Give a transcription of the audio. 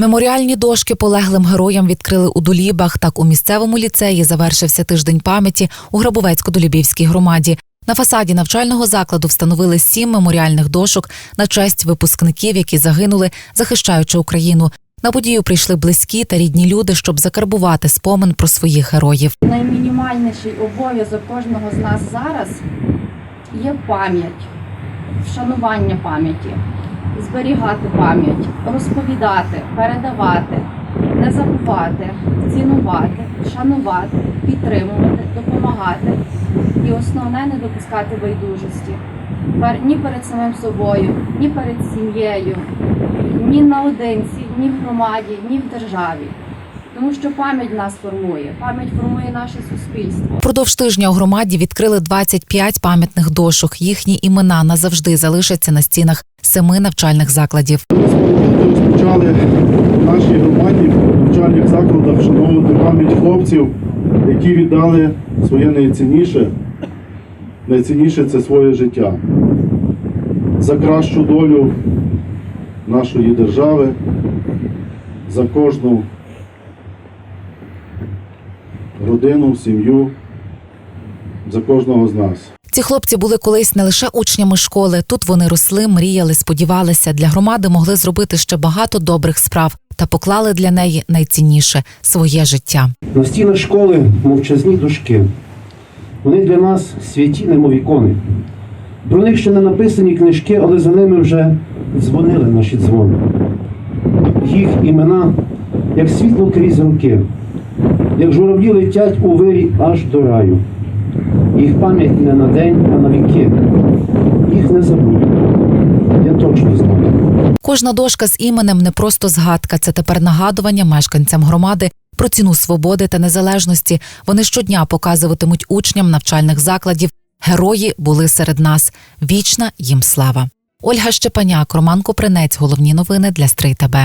Меморіальні дошки полеглим героям відкрили у Долібах. Так у місцевому ліцеї завершився тиждень пам'яті у Грабовецько-Долібівській громаді. На фасаді навчального закладу встановили сім меморіальних дошок на честь випускників, які загинули, захищаючи Україну. На подію прийшли близькі та рідні люди, щоб закарбувати спомин про своїх героїв. Наймінімальніший обов'язок кожного з нас зараз є пам'ять, вшанування пам'яті, зберігати пам'ять, розповідати, передавати, не забувати, цінувати, шанувати, підтримувати, допомагати. І основне не допускати байдужості. Ні перед самим собою, ні перед сім'єю, ні наодинці, ні в громаді, ні в державі. Тому що пам'ять нас формує, пам'ять формує наше суспільство. Впродовж тижня у громаді відкрили 25 пам'ятних дошок. Їхні імена назавжди залишаться на стінах семи навчальних закладів. Розпочали в нашій громаді в навчальних закладах вшановувати пам'ять хлопців, які віддали своє найцінніше. Найцінніше це своє життя. За кращу долю нашої держави, за кожну родину, сім'ю, за кожного з нас. Ці хлопці були колись не лише учнями школи. Тут вони росли, мріяли, сподівалися. Для громади могли зробити ще багато добрих справ та поклали для неї найцінніше своє життя. На стінах школи мовчазні дошки. Вони для нас святі, немов ікони. Про них ще не написані книжки, але за ними вже дзвонили наші дзвони. Їх імена, як світло крізь роки, як журавлі летять у вирі аж до раю. Їх пам'ять не на день, а на віки. Їх не забудуть. Я точно знаю. Кожна дошка з іменем не просто згадка, це тепер нагадування мешканцям громади про ціну свободи та незалежності. Вони щодня показуватимуть учням навчальних закладів. Герої були серед нас. Вічна їм слава. Ольга Щепаняк, Роман Копринець. Головні новини для Стрий ТБ.